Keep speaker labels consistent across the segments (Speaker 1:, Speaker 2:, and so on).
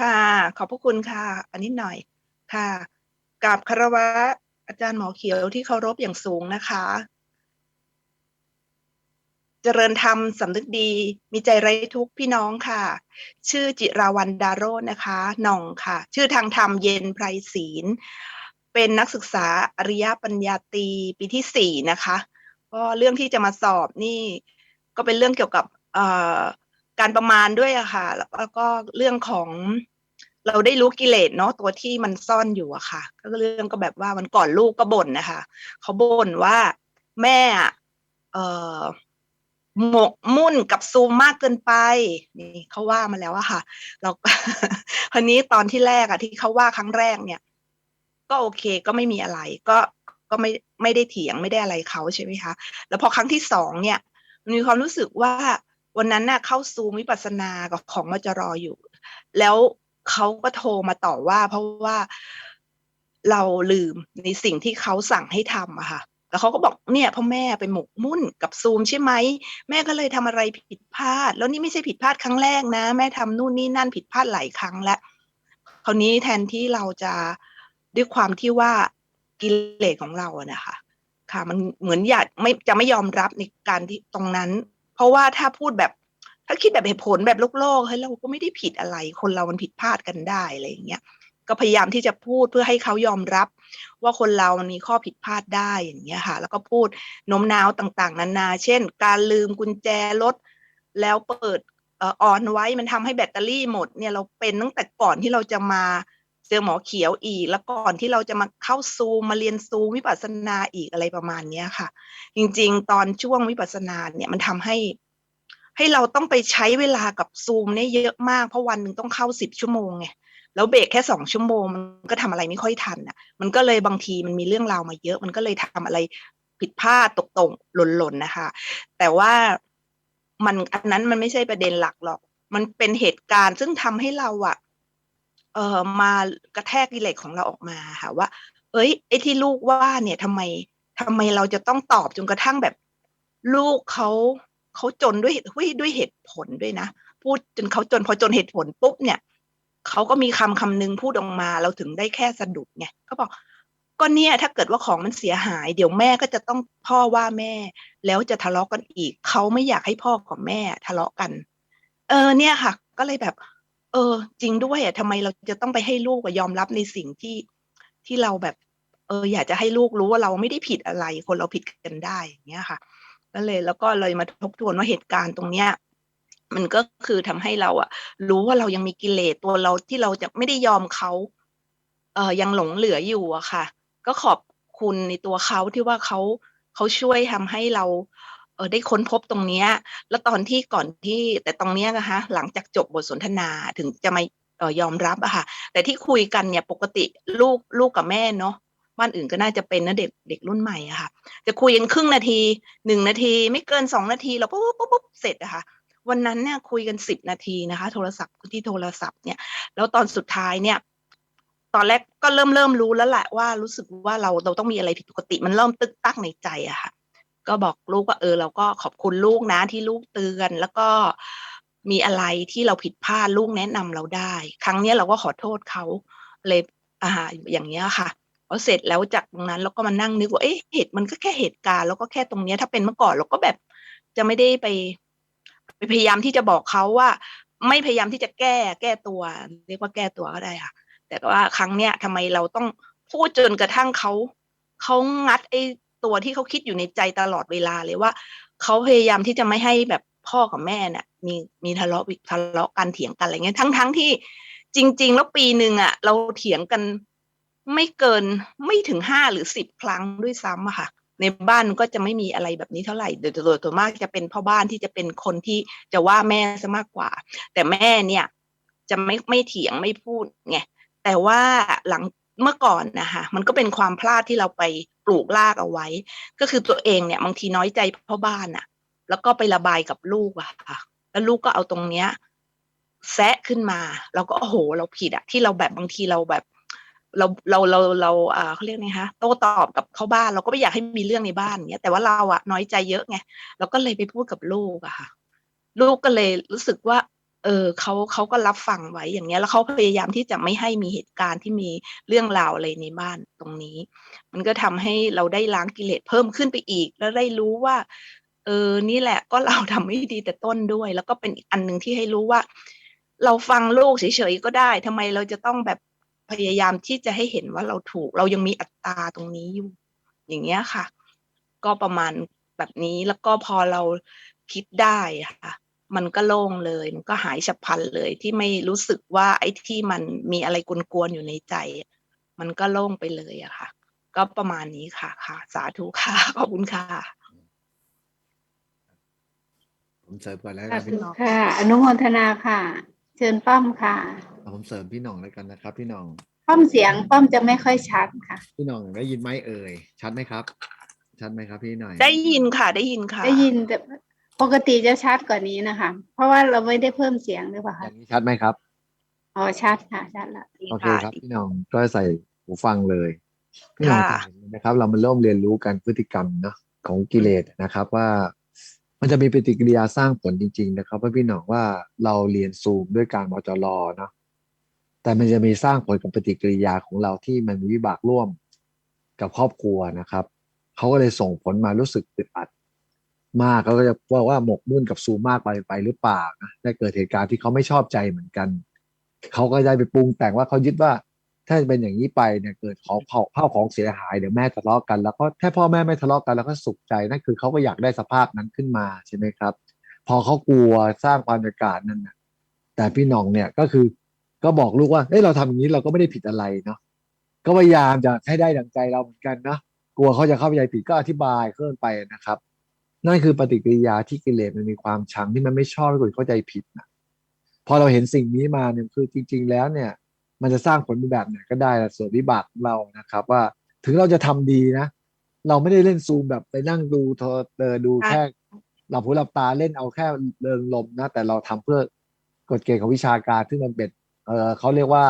Speaker 1: ค่ะ ขอบพระคุณค่ะ อันนิดหน่อยค่ะกราบคารวะ อาจารย์หมอเขียวที่เคารพอย่างสูงนะคะ เจริญธรรมสำนึกดี มีใจไร้ทุกข์พี่น้องค่ะ ชื่อจิราวันดาโรจน์นะคะหน่องค่ะ ชื่อทางธรรมเย็นไพรศีล เป็นนักศึกษาอริยปัญญาตรีปีที่สี่นะคะก็เรื่องที่จะมาสอบนี่ ก็เป็นเรื่องเกี่ยวกับ การประมาณด้วยอะค่ะ แล้วก็เรื่องของเราได้รู้กิเลสเนาะตัวที่มันซ่อนอยู่อะค่ะ ก็เรื่องก็แบบว่าวันก่อนลูกก็บ่นนะคะเขาบ่นว่าแม่อะเอ่อหมกมุ่นกับซูมมากเกินไป นี่เขาว่ามาแล้วอะค่ะ เราคราวนี้ตอนที่แรกอะที่เขาว่าครั้งแรกเนี่ย ก็โอเคก็ไม่มีอะไร ก็ก็ไม่ไม่ได้เถียงไม่ได้อะไรเขาใช่ไหมคะ แล้วพอครั้งที่สองเนี่ย มีความรู้สึกว่า วันนั้นน่ะเข้าซูมวิปัสสนากับของมาจะรออยู่ แล้วเขาก็โทรมาต่อว่า เพราะว่าเราลืมในสิ่งที่เขาสั่งให้ทำอะค่ะแล้วเขาก็บอกเนี่ยพ่อแม่ไปหมกมุ่นกับซูมใช่ไหมแม่ก็เลยทำอะไรผิดพลาด แล้วนี่ไม่ใช่ผิดพลาดครั้งแรกนะ แม่ทำนู่นนี่นั่นผิดพลาดหลายครั้งแล้วคราวนี้แทนที่เราจะด้วยความที่ว่ากิเลสของเราอะนะคะ ค่ะ มันเหมือนอยากไม่จะไม่ยอมรับในการที่ตรงนั้น เพราะว่าถ้าพูดแบบถ้าคิดแบบเหตุผลแบบโลกโลกเฮ้ยเราก็ไม่ได้ผิดอะไร คนเรามันผิดพลาดกันได้อะไรอย่างเงี้ยก็พยายามที่จะพูดเพื่อให้เขายอมรับ ว่าคนเรามันมีข้อผิดพลาดได้อย่างเงี้ยค่ะ แล้วก็พูดโน้มน้าวต่างๆ นานา เช่น การลืมกุญแจรถแล้วเปิดอ่อออนไว้มันทำให้แบตเตอรี่หมดเนี่ยเราเป็นตั้งแต่ก่อนที่เราจะมา เจอหมอเขียวอีก แล้วก่อนที่เราจะมาเข้าซูมมาเรียนซูมวิปัสสนาอีกอะไรประมาณเนี้ยค่ะ จริงๆ ตอนช่วงวิปัสสนาเนี่ยมันทำให้ ให้เราต้องไปใช้เวลากับซูมเนี่ยเยอะมากเพราะวันหนึ่งต้องเข้าสิบชั่วโมงไงแล้วเบรกแค่สองชั่วโมงมันก็ทำอะไรไม่ค่อยทันอะ มันก็เลยบางทีมันมีเรื่องราวมาเยอะ มันก็เลยทำอะไรผิดพลาดตกตรงหล่นๆนะคะ แต่ว่ามันอันนั้นมันไม่ใช่ประเด็นหลักหรอก มันเป็นเหตุการณ์ซึ่งทำให้เราอะ เอ่อมากระแทกกิเลสของเราออกมาค่ะว่า เอ้ยไอ้ที่ลูกว่าเนี่ยทำไมทำไมเราจะต้องตอบจนกระทั่งแบบ ลูกเขาเขาจนด้วยด้วยด้วยเหตุผลด้วยนะพูดจนเขาจนพอจนเหตุผลปุ๊บเนี่ยเขาก็มีคำคำนึงพูดออกมาเราถึงได้แค่สะดุดไงเขาบอกก็เนี่ยถ้าเกิดว่าของมันเสียหาย เดี๋ยวแม่ก็จะต้องพ่อว่าแม่ แล้วจะทะเลาะกันอีก เขาไม่อยากให้พ่อกับแม่ทะเลาะกัน เออเนี่ยค่ะ ก็เลยแบบ เออ จริงด้วยอะทำไมเราจะต้องไปให้ลูกอะยอมรับในสิ่งที่ที่เราแบบ เออ อยากจะให้ลูกรู้ว่าเราไม่ได้ผิดอะไร คนเราผิดกันได้อย่างเงี้ยค่ะก็เลยแล้วก็เลยมาทบทวนว่าเหตุการณ์ตรงเนี้ยมันก็คือทำให้เราอะรู้ว่าเรายังมีกิเลสตัวเราที่เราจะไม่ได้ยอมเขาเอ่อยังหลงเหลืออยู่อะค่ะ ก็ขอบคุณในตัวเขาที่ว่าเขาเขาช่วยทำให้เรา ออได้ค้นพบตรงเนี้ยแล้วตอนที่ก่อนที่แต่ตรงเนี้ยนะคะหลังจากจบบทสนทนาถึงจะมาเอ่อยอมรับอะค่ะ แต่ที่คุยกันเนี่ยปกติลูกลูกกับแม่เนาะบ้านอื่นก็น่าจะเป็นนะเด็กเด็กรุ่นใหม่อะค่ะ จะคุยกันครึ่งนาทีหนึ่งนาที ไม่เกินสองนาทีเราปุ๊บปุ๊บปุ๊บเสร็จอะค่ะ วันนั้นเนี่ยคุยกันสิบนาทีนะคะ โทรศัพท์ที่โทรศัพท์เนี่ย แล้วตอนสุดท้ายเนี่ย ตอนแรกก็เริ่มเริ่มรู้แล้วแหละว่ารู้สึกว่าเราเราต้องมีอะไรผิดปกติ มันเริ่มตึกตักในใจอะค่ะ ก็บอกลูกว่าเออเราก็ขอบคุณลูกนะที่ลูกเตือน แล้วก็มีอะไรที่เราผิดพลาดลูกแนะนำเราได้ ครั้งเนี้ยเราก็ขอโทษเขาเลยอ่าอย่างเงี้ยค่ะพอเสร็จแล้วจากตรงนั้นเราก็มานั่งนึกว่าเอ๊ะเหตุมันก็แค่เหตุการณ์แล้วก็แค่ตรงเนี้ยถ้าเป็นเมื่อก่อนเราก็แบบจะไม่ได้ไปไปพยายามที่จะบอกเขาว่า ไม่พยายามที่จะแก้แก้ตัว เรียกว่าแก้ตัวก็ได้ค่ะ แต่ว่าครั้งเนี้ยทำไมเราต้องพูดจนกระทั่งเขาเขางัดไอ้ ตัวที่เขาคิดอยู่ในใจตลอดเวลาเลยว่าเขาพยายามที่จะไม่ให้แบบพ่อกับแม่เนี่ยมีมีทะเลาะทะเลาะกันเถียงกันอะไรเงี้ยทั้งทั้งที่จริง ๆ แล้วปีหนึ่งอะเราเถียงกันไม่เกินไม่ถึงห้าหรือสิบครั้งด้วยซ้ำอะค่ะ ในบ้านก็จะไม่มีอะไรแบบนี้เท่าไหร่โดยโดยตัวมากจะเป็นพ่อบ้านที่จะเป็นคนที่จะว่าแม่ซะมากกว่า แต่แม่เนี่ยจะไม่ไม่เถียงไม่พูดไงแต่ว่าหลัง เมื่อก่อนนะคะมันก็เป็นความพลาดที่เราไปปลูกลากเอาไว้ ก็คือตัวเองเนี่ยบางทีน้อยใจพ่อบ้านอะแล้วก็ไประบายกับลูกอะค่ะ แล้วลูกก็เอาตรงเนี้ยแซะขึ้นมาเราก็โอ้โห เราผิดอะที่เราแบบบางทีเราแบบ เราเราเราเราอ่าเขาเรียกไงคะโต้ตอบกับเขาบ้าน เราก็ไม่อยากให้มีเรื่องในบ้านเงี้ยแต่ว่าเราอะน้อยใจเยอะไงเราก็เลยไปพูดกับลูกอะค่ะ ลูกก็เลยรู้สึกว่า เออเขาเขาก็รับฟังไว้อย่างเงี้ย แล้วเขาพยายามที่จะไม่ให้มีเหตุการณ์ที่มีเรื่องราวอะไรในบ้านตรงนี้ มันก็ทำให้เราได้ล้างกิเลสเพิ่มขึ้นไปอีก แล้วได้รู้ว่า เออนี่แหละก็เราทำไม่ดีแต่ต้นด้วย แล้วก็เป็นอีกอันหนึ่งที่ให้รู้ว่า เราฟังลูกเฉยๆก็ได้ทำไมเราจะต้องแบบพยายามที่จะให้เห็นว่าเราถูก เรายังมีอัตราตรงนี้อยู่ อย่างเงี้ยค่ะ ก็ประมาณแบบนี้แล้วก็พอเราคิดได้ค่ะ มันก็โล่งเลย มันก็หายฉับพลันเลย ที่ไม่รู้สึกว่าไอ้ที่มันมีอะไรกวนๆอยู่ในใจอะมันก็โล่งไปเลยอะค่ะ ก็ประมาณนี้ค่ะค่ะ สาธุค่ะ ขอบคุณค่ะ
Speaker 2: ผมเสริมก่อนแล้ว
Speaker 3: สา
Speaker 2: กัน
Speaker 3: ธุ
Speaker 2: พี่น้อง
Speaker 3: ค่ะ อนุโมทนาค่ะ เชิญป้อมค่ะ
Speaker 2: เอาผมเสริมพี่หน้องแล้วกันนะครับ พี่หน้อง
Speaker 3: ป้อมเสียงป้อมจะไม่ค่อยชัดค่ะ
Speaker 2: พี่หน้องได้ยินไหมเอ่ย ชัดไหมครับ ชัดไหมครับพี่หน่อย
Speaker 1: ได้ยินค่ะ ได้ยินค่ะ
Speaker 3: ได้ยินแต่ ปกติจะชัดกว่านี้นะคะ เพราะว่าเราไม่ได้เพิ่มเสียงหรือเปล่า
Speaker 2: อ
Speaker 3: คะ
Speaker 2: ย่างนี้ชัดไหมครับ
Speaker 3: อ๋อชัดค่ะชัดละ
Speaker 2: โอเคครับพี่หน้องก็ใส่หูฟังเลยพี่หน้อง
Speaker 1: ค่ะ
Speaker 2: จะเห็นนะครับ เรามาเริ่มเรียนรู้การพฤติกรรมเนาะของกิเลสนะครับว่า มันจะมีปฏิกิริยาสร้างผลจริง ๆ นะครับว่าพี่หน้องว่าเราเรียนซูมด้วยการมจรเนาะแต่มันจะมีสร้างผลกับปฏิกิริยาของเราที่มันมีวิบากร่วมกับครอบครัวนะครับเขาก็เลยส่งผลมารู้สึกอึดอัด มากเขาก็จะว่าว่าหมกมุ่นกับซูมากไปไปหรือเปล่านะได้เกิดเหตุการณ์ที่เขาไม่ชอบใจเหมือนกันเขาก็ได้ไปปรุงแต่งว่าเขายึดว่า ถ้าเป็นอย่างนี้ไปเนี่ยเกิดของเผาข้าของเสียหายเดี๋ยวแม่ทะเลาะกัน แล้วก็ถ้าพ่อแม่ไม่ทะเลาะกันแล้วก็สุขใจนั่นคือเขาก็อยากได้สภาพนั้นขึ้นมาใช่ไหมครับ พอเขากลัวสร้างบรรยากาศนั้นนะแต่พี่น้องเนี่ยก็คือก็บอกลูกว่าเฮ้ยเราทำอย่างนี้เราก็ไม่ได้ผิดอะไรเนาะก็พยายามจะให้ได้ดังใจเราเหมือนกันเนาะกลัวเขาจะเข้าใจผิดก็อธิบายเคลื่อนไปนะครับ นั่นคือปฏิกิริยาที่กิเลสมันมีความชังที่มันไม่ชอบให้คนเข้าใจผิดนะพอเราเห็นสิ่งนี้มาเนี่ยคือจริง ๆ แล้วเนี่ย มันจะสร้างผลแบบไหนก็ได้ละส่วนวิบากของเรานะครับ ว่าถึงเราจะทำดีนะ เราไม่ได้เล่นซูมแบบไปนั่งดูโทรเออดู
Speaker 1: ค่ะ
Speaker 2: แค่หลับหูหลับตาเล่นเอาแค่เริงลมนะ แต่เราทำเพื่อกฎเกณฑ์ของวิชาการที่มันเป็นเออเขาเรียกว่า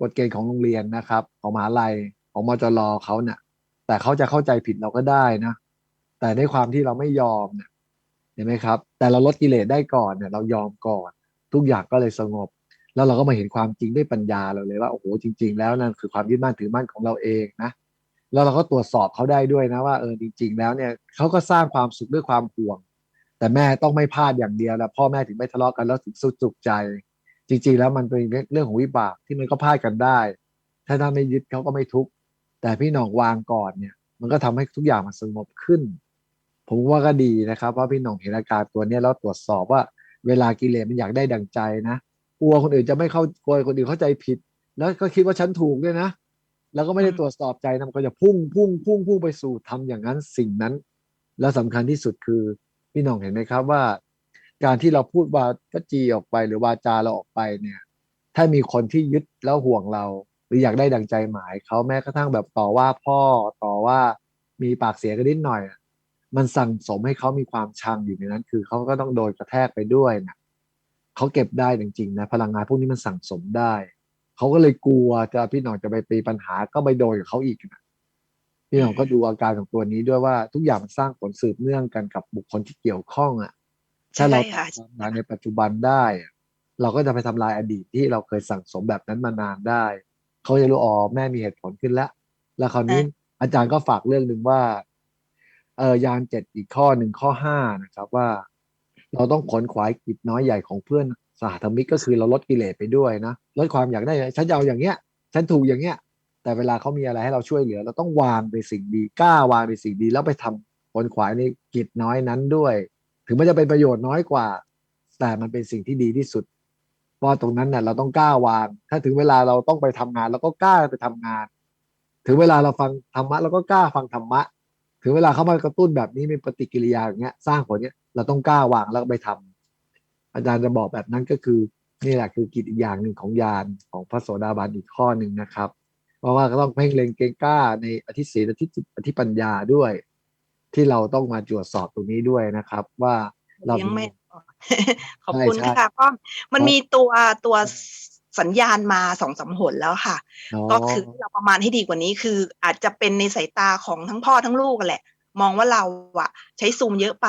Speaker 2: กฎเกณฑ์ของโรงเรียนนะครับ ของมหาลัยของมจรเขาเนี่ยแต่เขาจะเข้าใจผิดเราก็ได้นะ แต่ด้วยความที่เราไม่ยอมเนี่ยเห็นไหมครับ แต่เราลดกิเลสได้ก่อนเนี่ย เรายอมก่อน ทุกอย่างก็เลยสงบ แล้วเราก็มาเห็นความจริงด้วยปัญญาเราเลยว่าโอ้โหจริง ๆ แล้วนั่นคือความยึดมั่นถือมั่นของเราเองนะแล้วเราก็ตรวจสอบเขาได้ด้วยนะว่าเออจริง ๆ แล้วเนี่ยเขาก็สร้างความสุขด้วยความห่วง แต่แม่ต้องไม่พลาดอย่างเดียวแล้วพ่อแม่ถึงไม่ทะเลาะกันแล้วถึงสุดสุขใจ จริง ๆ แล้วมันเป็นเรื่องของวิบากที่มันก็พลาดกันได้ ถ้าท่านไม่ยึดเขาก็ไม่ทุกข์แต่พี่หน่องวางก่อนเนี่ย มันก็ทำให้ทุกอย่างมันสงบขึ้น ผมว่าก็ดีนะครับเพราะพี่หน่องเห็นอาการตัวเนี้ยแล้วตรวจสอบว่า เวลากิเลสมันอยากได้ดังใจนะกลัวคนอื่นจะไม่เข้ากลัวคนอื่นเข้าใจผิด แล้วก็คิดว่าฉันถูกด้วยนะ แล้วก็ไม่ได้ตรวจสอบใจนะมันก็จะพุ่งพุ่งพุ่งพุ่งไปสู่ทำอย่างนั้นสิ่งนั้น แล้วสำคัญที่สุดคือพี่หน้องเห็นไหมครับว่า การที่เราพูดวาจีออกไปหรือวาจาเราออกไปเนี่ย ถ้ามีคนที่ยึดแล้วห่วงเรา หรืออยากได้ดังใจหมายเขาแม้กระทั่งแบบต่อว่าพ่อต่อว่ามีปากเสียกันนิดหน่อย มันสั่งสมให้เขามีความชังอยู่ในนั้น คือเขาก็ต้องโดนกระแทกไปด้วยนะเขาเก็บได้จริงๆนะพลังงานพวกนี้มันสั่งสมได้เขาก็เลยกลัวจะพี่หน่องจะไปปีปัญหาก็ไปโดนกับเขาอีกนะพี่หน่องก็ดูอาการของตัวนี้ด้วยว่าทุกอย่างมันสร้างผลสืบเนื่องกันกับบุคคลที่เกี่ยวข้องอะถ้าเรา
Speaker 1: ใช่ค่ะ
Speaker 2: ทำงานในปัจจุบันได้อะเราก็จะไปทำลายอดีตที่เราเคยสั่งสมแบบนั้นมานานได้เขาจะรู้อ๋อแม่มีเหตุผลขึ้นแล้ว แล้วคราวนี้อาจารย์ก็ฝากเรื่องหนึ่งว่า เออยานเจ็ดอีกข้อหนึ่งข้อห้านะครับว่า เราต้องขนขวายกิจน้อยใหญ่ของเพื่อนสหธรรมิกก็คือเราลดกิเลสไปด้วยนะลดความอยากได้ฉันจะเอาอย่างเงี้ยฉันถูกอย่างเงี้ย แต่เวลาเขามีอะไรให้เราช่วยเหลือ เราต้องวางในสิ่งดีกล้าวางในสิ่งดี แล้วไปทำขนขวายในกิจน้อยนั้นด้วย ถึงมันจะเป็นประโยชน์น้อยกว่า แต่มันเป็นสิ่งที่ดีที่สุดเพราะตรงนั้นเนี่ยเราต้องกล้าวาง ถ้าถึงเวลาเราต้องไปทำงานเราก็กล้าไปทำงาน ถึงเวลาเราฟังธรรมะเราก็กล้าฟังธรรมะ ถึงเวลาเขามากระตุ้นแบบนี้มีปฏิกิริยาอย่างเงี้ย สร้างผลเนี้ยเราต้องกล้าวางแล้วก็ไปทำอาจารย์จะบอกแบบนั้นก็คือนี่แหละคือกิจอีกอย่างหนึ่งของยานของพระโสดาบันอีกข้อหนึ่งนะครับ เพราะว่าก็ต้องเพ่งเล็งเกรงกล้าในอธิศีลอธิจิตอธิปัญญาด้วย ที่เราต้องมาตรวจสอบตรงนี้ด้วยนะครับ ว่าเรา
Speaker 1: เลี้ยงไม่
Speaker 2: มี
Speaker 1: ขอบคุณ
Speaker 2: ใช่
Speaker 1: ค่ะก็มัน
Speaker 2: ครับ
Speaker 1: มีตัวตัว สัญญาณมาสองสามหนแล้วค่ะ
Speaker 2: อ๋อ
Speaker 1: ก็คือเราประมาณให้ดีกว่านี้คืออาจจะเป็นในสายตาของทั้งพ่อทั้งลูกกันแหละ มองว่าเราอะใช้ซูมเยอะไป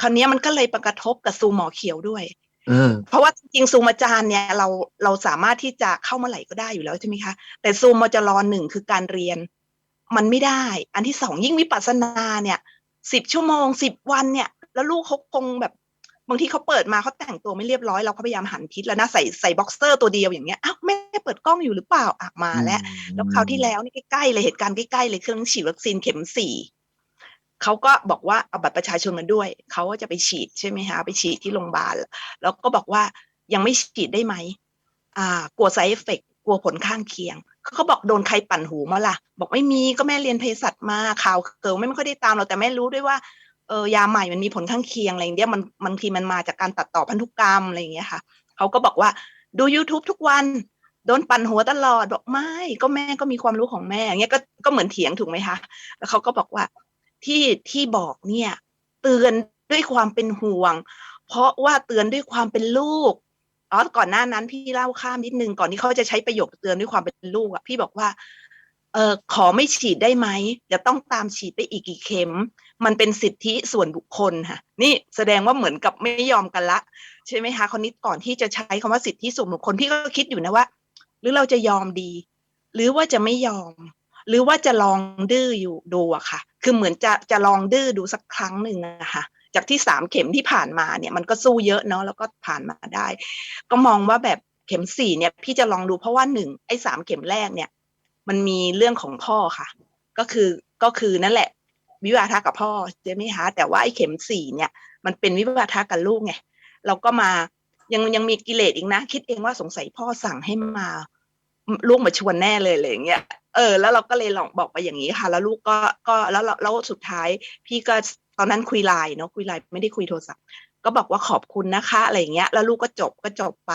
Speaker 1: คราวเนี้ยมันก็เลยไปกระทบกับซูมหมอเขียวด้วย
Speaker 2: เออ
Speaker 1: เพราะว่าจริงๆซูมอาจารย์เนี่ยเราเราสามารถที่จะเข้าเมื่อไหร่ก็ได้อยู่แล้วใช่ไหมคะ แต่ซูมมจรหนึ่งคือการเรียน มันไม่ได้ อันที่สองยิ่งวิปัสสนาเนี่ยสิบชั่วโมงสิบวันเนี่ย แล้วลูกเขาคงแบบ บางทีเขาเปิดมาเขาแต่งตัวไม่เรียบร้อยเราก็พยายามหันทิศแล้วนะใส่ใส่บ็อกเซอร์ตัวเดียวอย่างเงี้ยอ้าวแม่เปิดกล้องอยู่หรือเปล่าอะมาแล้ว แล้วคราวที่แล้วนี่ใกล้ๆเลยเหตุการณ์ใกล้ๆเลยเครื่องฉีดวัคซีนเข็มสี่เขาก็บอกว่าเอาบัตรประชาชนมาด้วยเขาก็จะไปฉีดใช่ไหมคะไปฉีดที่โรงพยาบาลแล้วก็บอกว่ายังไม่ฉีดได้ไหมอ่ากลัวไซเอฟเฟกกลัวผลข้างเคียงเขาบอกโดนใครปั่นหูมาล่ะ บอกไม่มีก็แม่เรียนเภสัชมาข่าวเกิดไม่ค่อยได้ตามเราแต่แม่รู้ด้วยว่า เออยาใหม่มันมีผลข้างเคียงอะไรอย่างเงี้ยมันบางทีมันมาจากการตัดต่อพันธุกรรมอะไรอย่างเงี้ยค่ะเขาก็บอกว่าดู YouTube ทุกวันโดนปั่นหัวตลอดบอกไม่ก็แม่ก็มีความรู้ของแม่อย่างเงี้ยก็ก็เหมือนเถียงถูกไหมคะแล้วเขาก็บอกว่าที่ที่บอกเนี่ย เตือนด้วยความเป็นห่วง เพราะว่าเตือนด้วยความเป็นลูกอ๋อก่อนหน้านั้นพี่เล่าข้ามนิดนึงก่อนที่เขาจะใช้ประโยคเตือนด้วยความเป็นลูกอะพี่บอกว่า เออขอไม่ฉีดได้ไหมจะต้องตามฉีดไปอีกกี่เข็ม มันเป็นสิทธิส่วนบุคคลค่ะ นี่แสดงว่าเหมือนกับไม่ยอมกันละ ใช่ไหมคะคนนี้ก่อนที่จะใช้คำว่าสิทธิส่วนบุคคลพี่ก็คิดอยู่นะว่า หรือเราจะยอมดี หรือว่าจะไม่ยอม หรือว่าจะลองดื้ออยู่ดูอะค่ะ คือเหมือนจะจะลองดื้อดูสักครั้งหนึ่งอะค่ะจากที่สามเข็มที่ผ่านมาเนี่ยมันก็สู้เยอะเนาะแล้วก็ผ่านมาได้ ก็มองว่าแบบเข็มสี่เนี่ยพี่จะลองดูเพราะว่าหนึ่งไอ้สามเข็มแรกเนี่ย มันมีเรื่องของพ่อค่ะ ก็คือก็คือนั่นแหละ วิวาทะกับพ่อใช่ไหมคะแต่ว่าไอ้เข็มสี่เนี่ย มันเป็นวิวาทะกับลูกไงเราก็มายังยังมีกิเลสอีกนะ คิดเองว่าสงสัยพ่อสั่งให้มาลูกมาชวนแน่เลยอะไรอย่างเงี้ยเออแล้วเราก็เลยลองบอกไปอย่างนี้ค่ะ แล้วลูกก็ก็แล้วแล้วสุดท้าย พี่ก็ตอนนั้นคุยไลน์เนาะคุยไลน์ไม่ได้คุยโทรศัพท์ก็บอกว่าขอบคุณนะคะอะไรอย่างเงี้ย แล้วลูกก็จบก็จบไป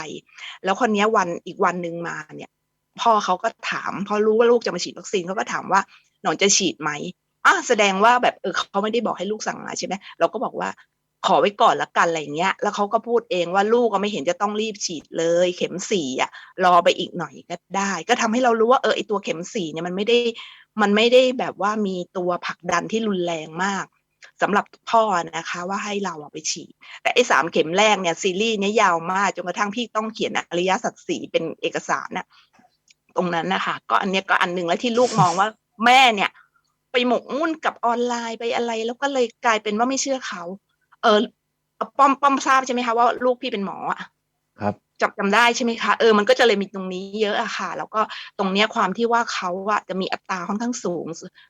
Speaker 1: แล้วคนนี้วันอีกวันหนึ่งมาเนี่ย พ่อเขาก็ถามพอรู้ว่าลูกจะมาฉีดวัคซีนเขาก็ถามว่าหนอนจะฉีดไหมอะแสดงว่าแบบเออเขาไม่ได้บอกให้ลูกสั่งมาใช่ไหมเราก็บอกว่าขอไว้ก่อนละกันอะไรเงี้ย แล้วเขาก็พูดเองว่าลูกก็ไม่เห็นจะต้องรีบฉีดเลย เข็มสี่อะรอไปอีกหน่อยก็ได้ ก็ทำให้เรารู้ว่าเออไอตัวเข็มสี่เนี่ยมันไม่ได้มันไม่ได้แบบว่ามีตัวผลักดันที่รุนแรงมากสำหรับพ่อนะคะว่าให้เราอะไปฉีด แต่ไอสามเข็มแรกเนี่ยซีรีส์เนี้ยยาวมากจนกระทั่งพี่ต้องเขียนอริยสัจสีเป็นเอกสารน่ะ ตรงนั้นนะคะก็อันเนี้ยก็อันหนึ่งแล้วที่ลูกมองว่าแม่เนี่ย ไปหมกมุ่นกับออนไลน์ไปอะไร แล้วก็เลยกลายเป็นว่าไม่เชื่อเขา เออป้อมป้อมทราบใช่ไหมคะว่าลูกพี่เป็นหมออะ
Speaker 2: ครับ
Speaker 1: จำจำได้ใช่ไหมคะเออมันก็จะเลยมีตรงนี้เยอะอะค่ะ แล้วก็ตรงเนี้ยความที่ว่าเขาอะจะมีอัตราค่อนข้างสูง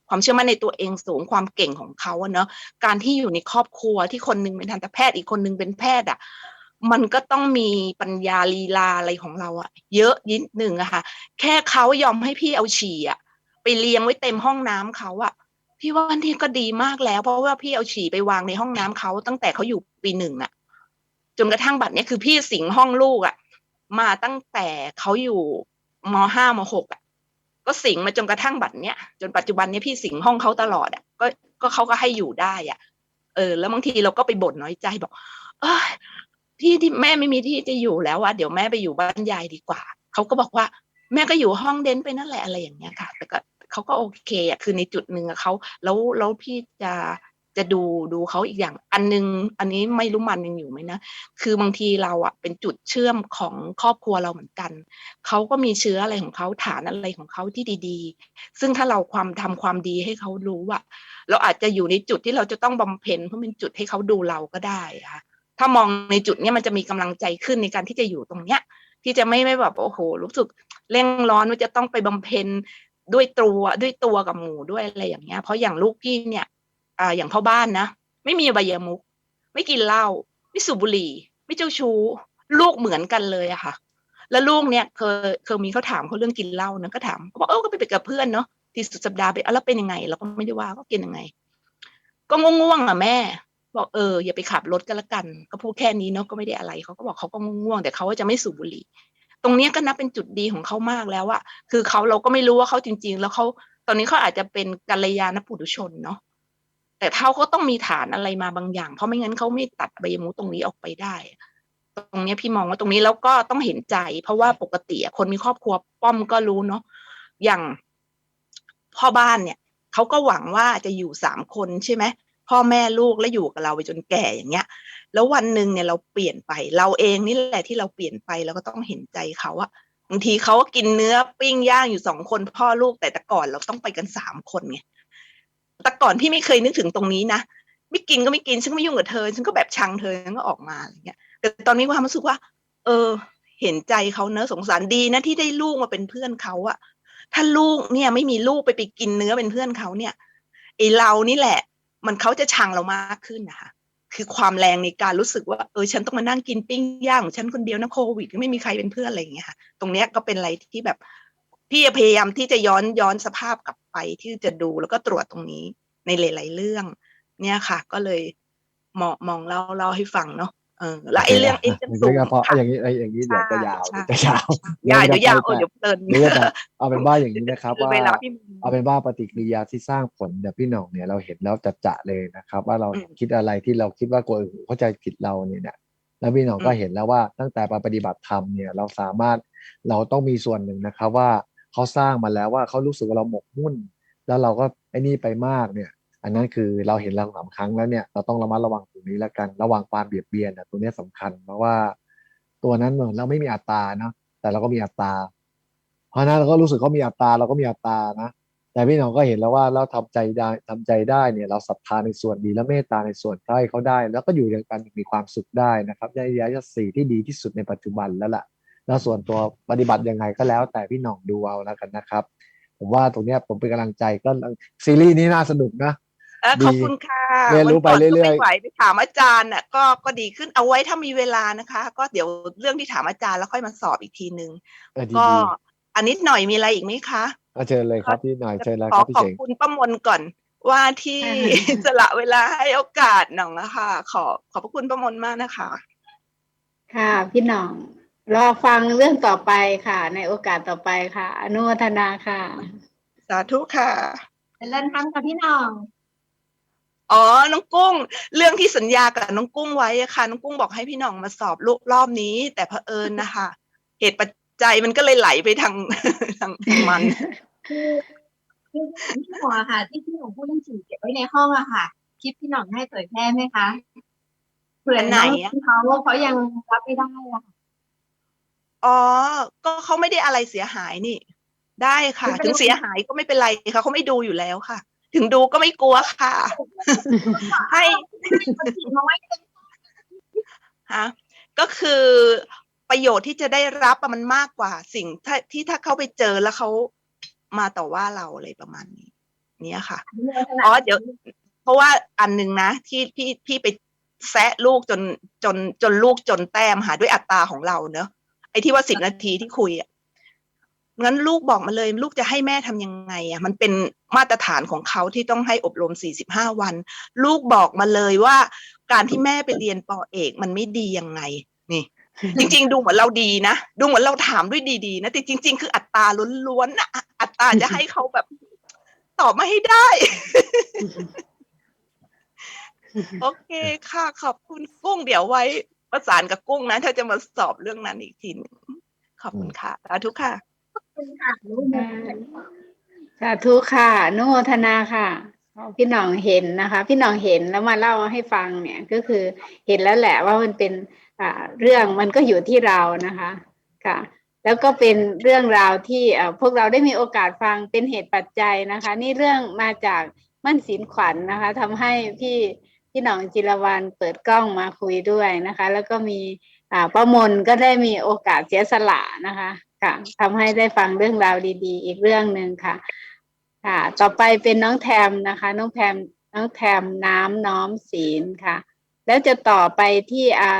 Speaker 1: ความเชื่อมั่นในตัวเองสูงความเก่งของเขาอะเนาะการที่อยู่ในครอบครัวที่คนหนึงเป็นทันตแพทย์อีกคนหนึงเป็นแพทย์อะ มันก็ต้องมีปัญญาลีลาอะไรของเราอะเยอะนิดหนึ่งอะค่ะ แค่เขายอมให้พี่เอาฉี่อะไปเลี้ยงไว้เต็มห้องน้ำเขาอะพี่ว่านี่ก็ดีมากแล้ว เพราะว่าพี่เอาฉี่ไปวางในห้องน้ำเขาตั้งแต่เขาอยู่ปีหนึ่งอะจนกระทั่งบัดเนี้ยคือพี่สิงห้องลูกอะมาตั้งแต่เขาอยู่มห้ามหกอะก็สิงมาจนกระทั่งบัดเนี้ยจนปัจจุบันเนี้ยพี่สิงห้องเขาตลอดอะก็ก็เขาก็ให้อยู่ได้อะเออ แล้วบางทีเราก็ไปบ่นน้อยใจบอก เอย ที่ที่แม่ไม่มีที่จะอยู่แล้วอะเดี๋ยวแม่ไปอยู่บ้านยายดีกว่าเขาก็บอกว่า แม่ก็อยู่ห้องเดนไปนั่นแหละอะไรอย่างเงี้ยค่ะ แต่ก็เขาก็โอเคอะคือในจุดหนึ่งเขาแล้วแล้วพี่จะจะดูดูเขาอีกอย่าง อันนึง อันนี้ไม่รู้มันยังอยู่ไหมนะ คือบางทีเราอะเป็นจุดเชื่อมของครอบครัวเราเหมือนกัน เขาก็มีเชื้ออะไรของเขาฐานอะไรของเขาที่ดี ๆ ซึ่งถ้าเราความทำความดีให้เขารู้ว่าเราอาจจะอยู่ในจุดที่เราจะต้องบำเพ็ญเพราะเป็นจุดให้เขาดูเราก็ได้ค่ะ ถ้ามองในจุดนี้มันจะมีกำลังใจขึ้นในการที่จะอยู่ตรงเนี้ย ที่จะไม่ไม่แบบโอ้โห รู้สึกเร่งร้อนว่าจะต้องไปบำเพ็ญด้วยตัวด้วยตัวกับหมู่ด้วยอะไรอย่างเงี้ย เพราะอย่างลูกพี่เนี่ยอ่าอย่างพ่อบ้านนะ ไม่มีอบายมุก ไม่กินเหล้าไม่สูบบุหรี่ ไม่เจ้าชู้ ลูกเหมือนกันเลยอะค่ะ แล้วลูกเนี่ยเคยเคยมีเขาถามเขาเรื่องกินเหล้านะก็ถามเขาบอกเออก็ไปไปกับเพื่อนเนาะที่สุดสัปดาห์ไปแล้วเป็นยังไงเราก็ไม่ได้ว่าก็กินยังไง ก็ง่วงๆอะแม่ บอกเอออย่าไปขับรถก็แล้วกัน ก็พูดแค่นี้เนาะก็ไม่ได้อะไรเขาก็บอกเขาก็ง่วงแต่เขาก็จะไม่สูบบุหรี่ ตรงนี้ก็นับเป็นจุดดีของเขามากแล้วอะคือเขาเราก็ไม่รู้ว่าเขาจริง ๆ แล้วเขาตอนนี้เขาอาจจะเป็นกัลยาณปุถุชนเนาะแต่เขาก็ต้องมีฐานอะไรมาบางอย่าง เพราะไม่งั้นเขาไม่ตัดใบมุตรงนี้ออกไปได้ ตรงนี้พี่มองว่าตรงนี้แล้วก็ต้องเห็นใจ เพราะว่าปกติคนมีครอบครัวป้อมก็รู้เนาะอย่างพ่อบ้านเนี่ยเขาก็หวังว่าจะอยู่สามคนใช่ไหม พ่อแม่ลูกแล้วอยู่กับเราไปจนแก่อย่างเงี้ย แล้ววันหนึ่งเนี่ยเราเปลี่ยนไป เราเองนี่แหละที่เราเปลี่ยนไปเราก็ต้องเห็นใจเขาอะบางทีเขาก็กินเนื้อปิ้งย่างอยู่สองคนพ่อลูกแต่แต่ก่อนเราต้องไปกันสามคนไงแต่ก่อนพี่ไม่เคยนึกถึงตรงนี้นะไม่กินก็ไม่กินฉันก็ไม่ยุ่งกับเธอฉันก็แบบชังเธอฉันก็ออกมาอะไรเงี้ย แต่ตอนนี้ความรู้สึกว่า เออ เห็นใจเขาเนอะสงสารดีนะที่ได้ลูกมาเป็นเพื่อนเขาอะถ้าลูกเนี่ยไม่มีลูกไปไปกินเนื้อเป็นเพื่อนเขาเนี่ยไอเรานี่แหละ มันเขาจะชังเรามากขึ้นนะคะคือความแรงในการรู้สึกว่าเออฉันต้องมานั่งกินปิ้งย่างของฉันคนเดียวนะโควิดไม่มีใครเป็นเพื่อนอะไรอย่างเงี้ยค่ะ ตรงเนี้ยก็เป็นอะไรที่แบบพี่พยายามที่จะย้อนย้อนสภาพกลับไปที่จะดูแล้วก็ตรวจตรงนี้ในหลาย ๆ เรื่อง เนี่ยค่ะ ก็เลยมองมองเล่าเล่าให้ฟังเนาะ เออแล้วไอ้เรื่องไอ้เรื่อง
Speaker 2: ไม่
Speaker 1: สู
Speaker 2: ใช่
Speaker 1: ง
Speaker 2: เพราะ
Speaker 1: ค่ะ
Speaker 2: อย่างนี้ไอ้อย่างนี้เดี๋ยวจะยาว
Speaker 1: ใช่
Speaker 2: เดี๋ยวจะยาว
Speaker 1: ใช่เดี๋ยวยาว
Speaker 2: จะ
Speaker 1: เออเดี๋ยวเพลิน
Speaker 2: เดี๋ยวจะเอาเป็นว่าอย่างนี้นะครับ
Speaker 1: คือ
Speaker 2: ว่า
Speaker 1: เวลาพี่
Speaker 2: เอาเป็นว่าปฏิกิริยาที่สร้างผลเนี่ยพี่หน่องเนี่ยเราเห็นแล้วจะจะเลยนะครับ ว่าเรา
Speaker 1: อืม
Speaker 2: คิดอะไรที่เราคิดว่ากลัวอื่นเข้าใจผิดเราเนี่ยนะแล้วพี่หน่องก็
Speaker 1: อืม
Speaker 2: เห็นแล้วว่าตั้งแต่มาปฏิบัติธรรมเนี่ยเราสามารถเราต้องมีส่วนหนึ่งนะครับว่าเขาสร้างมาแล้วว่าเขารู้สึกว่าเราหมกมุ่น แล้วเราก็ไอ้นี่ไปมากเนี่ย อันนั้นคือเราเห็นเราสามครั้งแล้วเนี่ยเราต้องระมัดระวังตรงนี้แล้วกัน ระวังความเบียดเบียนนะตัวนี้ยสำคัญเพราะว่า ตัวนั้นเหมือนเราไม่มีอัตราเนาะแต่เราก็มีอัตรา เพราะนั้นเราก็รู้สึกเขามีอัตราเราก็มีอัตรานะแต่พี่หน้องก็เห็นแล้วว่าเราทำใจได้ทำใจได้เนี่ยเราศรัทธาในส่วนดีและเมตตาในส่วนใกล้เขาได้ แล้วก็อยู่ด้วยกันมีความสุขได้นะครับในระยะสี่ที่ดีที่สุดในปัจจุบันแล้วล่ะแล้วส่วนตัวปฏิบัติยังไงก็แล้ว แต่พี่หน้องดูเอาแล้วกันนะครับ ผมว่าตรงนี้ผมเป็นกำลังใจก็ซีรีส์นี้น่าสนุกนะ
Speaker 1: เออ
Speaker 2: ดี
Speaker 1: ขอบคุณค่ะ
Speaker 2: เรียนรู้ไป
Speaker 1: วันก่นก็
Speaker 2: เรื่อยๆ
Speaker 1: ไม่ไหวไปถามอาจารย์น่ะก็ก็ดีขึ้นเอาไว้ถ้ามีเวลานะคะ ก็เดี๋ยวเรื่องที่ถามอาจารย์แล้วค่อยมาสอบอีกทีนึง
Speaker 2: เออดี
Speaker 1: ก็
Speaker 2: ดี
Speaker 1: อันนิดหน่อยมีอะไรอีกไหมคะ
Speaker 2: ก็เชิญเลยครับพี่หน่อยเชิญเลย
Speaker 1: ข
Speaker 2: ค
Speaker 1: อ
Speaker 2: รับพี่
Speaker 1: ขอ
Speaker 2: เฉ
Speaker 1: บ
Speaker 2: ง
Speaker 1: คุณป้ามนก่อนว่าที่สละเวลาให้โอกาสหน่องนะคะ ขอขอบพระคุณป้ามนมากนะคะ
Speaker 3: ค่ะ พี่หน้องรอฟังเรื่องต่อไปค่ะ ในโอกาสต่อไปค่ะ อนุโมทนาค่ะ
Speaker 1: สาธุค่ะ
Speaker 4: เป็นเล่นทั้งกับพี่น้อง
Speaker 1: อ๋อ น้องกุ้ง เรื่องที่สัญญากับน้องกุ้งไว้อะค่ะ น้องกุ้งบอกให้พี่หน่องมาสอบลูกรอบนี้ แต่เผอิญนะคะ เหตุปัจจัยมันก็เลยไหลไปทาง ทางมัน
Speaker 4: คือคือพี่หน่องอะค่ะ ที่พี่หน่องพูดเรื่องเก็บไว้ในห้องอะค่ะ คลิปพี่หน่องให้เผยแพร่ไหมคะเผื่อ
Speaker 1: อันไหนอะ
Speaker 4: น้องเขาเขายังรับไม่ได้อะค่ะ
Speaker 1: อ๋อ ก็เขาไม่ได้อะไรเสียหายนี่ ได้ค่ะ ถึงเสียหายก็ไม่เป็นไรค่ะเขาไม่ดูอยู่แล้วค่ะ ถึงดูก็ไม่กลัวค่ะ ให้
Speaker 4: คนฉี่มาไว้ใน
Speaker 1: ฮะก็คือประโยชน์ที่จะได้รับอะมันมากกว่า สิ่งที่ที่ถ้าเขาไปเจอแล้วเขามาต่อว่าเราอะไรประมาณนี้ เนี่ยค่ะอ๋อเดี๋ยวเพราะว่าอันหนึ่งนะที่พี่พี่ไปแซะลูกจนจนจนลูกจนแต้มหาด้วยอัตราของเราเนอะไอ้ที่ว่าสิบนาทีที่คุยอะ งั้นลูกบอกมาเลย ลูกจะให้แม่ทำยังไงอะมันเป็นมาตรฐานของเขาที่ต้องให้อบรมสี่สิบห้าวัน ลูกบอกมาเลยว่า การที่แม่ไปเรียนปอเอกมันไม่ดียังไงนี่ จริง ๆ ดูเหมือนเราดีนะดูเหมือนเราถามด้วยดีๆนะแต่จริง ๆ คืออัตราล้วนๆนะอัตราจะให้เขาแบบ ตอบมาให้ได้ โอเคค่ะขอบคุณกุ้งเดี๋ยวไว้ประสานกับกุ้งนะ ถ้าจะมาสอบเรื่องนั้นอีกทีหนึงขอบคุณค่ะสาธุค่ะ
Speaker 4: คุณค่ะรู้ไหม
Speaker 3: สาธุค่ะนุโมทนาค่ะพี่หน้องเห็นนะคะ พี่หน้องเห็นแล้วมาเล่าให้ฟังเนี่ยก็คือเห็นแล้วแหละว่ามันเป็นอ่าเรื่องมันก็อยู่ที่เรานะคะค่ะ แล้วก็เป็นเรื่องราวที่พวกเราได้มีโอกาสฟังเป็นเหตุปัจจัยนะคะ นี่เรื่องมาจากมั่นศีลขวัญนะคะทำให้พี่พี่หน้องจิรวรรณเปิดกล้องมาคุยด้วยนะคะ แล้วก็มีอ่าประมนก็ได้มีโอกาสเสียสละนะคะ ค่ะทำให้ได้ฟังเรื่องราวดี ๆ อีกเรื่องหนึ่งค่ะ ค่ะ ต่อไปเป็นน้องแทมนะคะ น้องแทมน้องแทมน้ำน้อมศีลค่ะ แล้วจะต่อไปที่อา